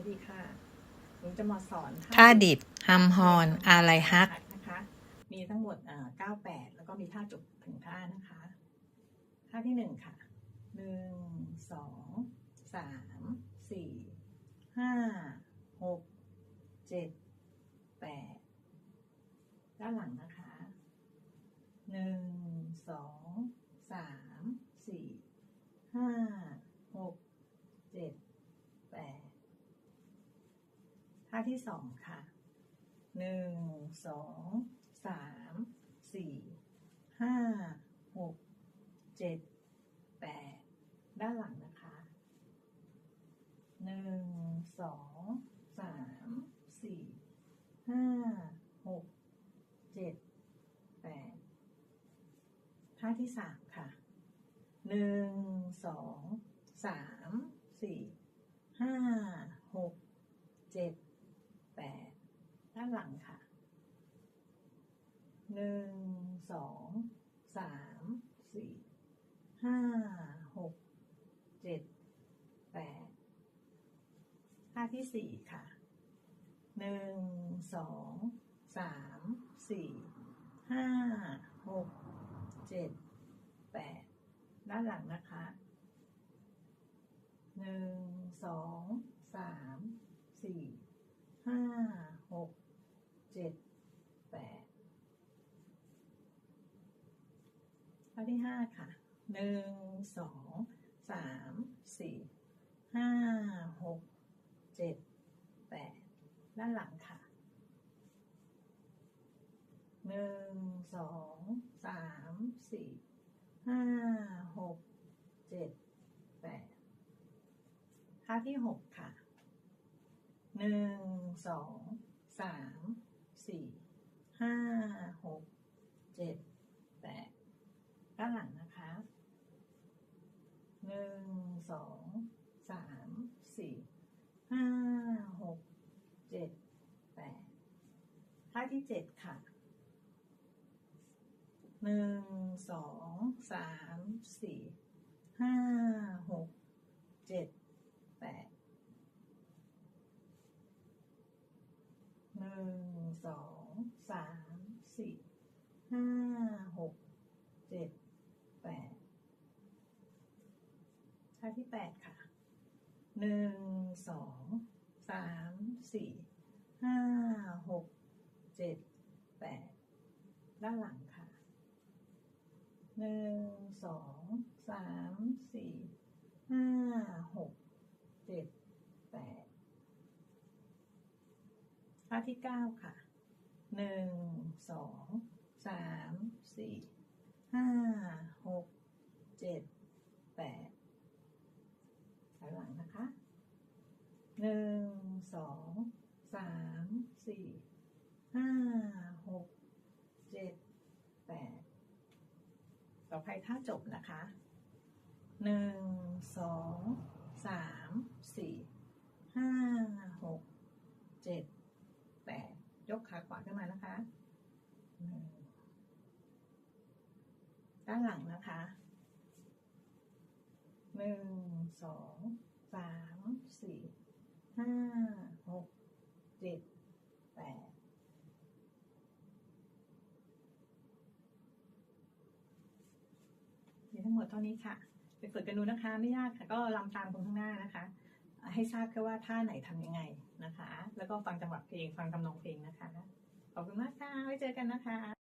วัสดีค่ะ หนูจะมาสอนท่าดิดฮัมฮอนอะไรฮักนะคะ มีทั้งหมดอ่าเก้าแปดแล้วก็มีท่าจบถึงท่านะคะ ท่าที่หนึ่งค่ะ หนึ่ง สอง สาม สี่ ห้า หก เจ็ด แปด ด้านหลังนะคะ หนึ่ง สอง สาม สี่ ห้า หก เจ็ด แปด ที่สองค่ะหนึ่งสองสามสี่ห้าหกเจ็ดแปดด้านหลังนะคะหนึ่งสองสามสี่ห้าหกเจ็ดแปดท่าที่สามค่ะหนึ่งสองสามสี่ห้าหกเจ็ดานหลังค่ะ หนึ่ง สอง สาม สี่ ห้า หก เจ็ด แปดท่าที่สี่ค่ะ หนึ่ง สอง สาม สี่ ห้า หก เจ็ด แปด ด้านหลังนะคะ หนึ่ง สอง สาม สี่ ห้า หก เจ็ด แปด ข้อที่ห้าค่ะหนึ่งสองสามสี่ห้าหกเจ็ดแปดด้านหลังค่ะหนึ่งสองสามสี่ห้าหกเจ็ดแปดท่าที่หกค่ะหนึ่งสองสามสี่ห้าหกเจ็ดแปด ด้านหลังนะคะหนึ่งสองสามสี่ห้าหกเจ็ดแปดท่าที่เจ็ดค่ะหนึ่งสองสามสี่ห้าหกเจ็ดแปดหนึ่งสองสามสี่ห้าหกเจ็ด แปด ท่าที่แปดค่ะ หนึ่ง สอง สาม สี่ ห้า หก เจ็ด แปด ด้านหลังค่ะ หนึ่ง สอง สาม สี่ ห้า หก เจ็ด แปดท่าที่เก้าค่ะ หนึ่ง สอง สาม สี่ ห้า หก เจ็ด แปดถอยหลังนะคะ หนึ่งสองสามสี่ห้าหกเจ็ดแปดต่อไปท่าจบนะคะหนึ่งสองสามสี่ห้าหกเจ็ดแปดยกขาขวาขึ้นมานะคะด้านหลังนะคะหนึ่งสองสามสี่ ห้าหกเจ็ดแปดมีทั้งหมดเท่านี้ค่ะไปฝึกกันดูนะคะ ไม่ยากค่ะ ก็ลำตามคนข้างหน้านะคะ ให้ทราบแค่ว่าท่าไหนทำยังไงนะคะ แล้วก็ฟังจังหวะเพลง ฟังทำนองเพลงนะคะ ขอบคุณมากค่ะไว้เจอกันนะคะ